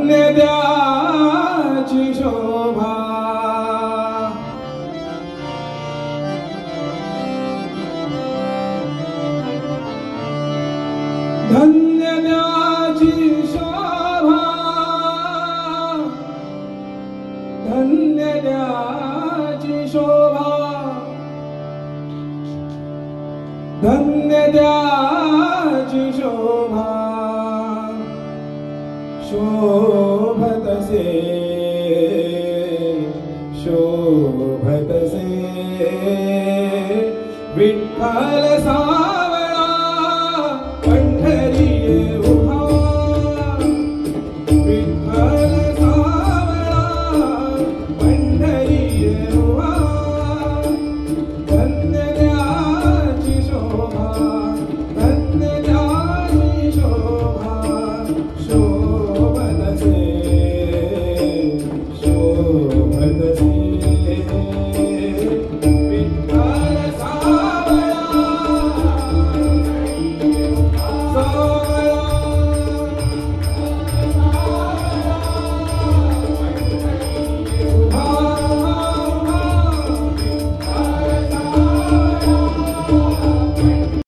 धन्य शोभा. धन्यद्याची शोभा. धन्यद्याची शोभा. धन्यद्याची शोभा. शोभतसे विठ्ठल सावळा पंढरी उभा। विठ्ठल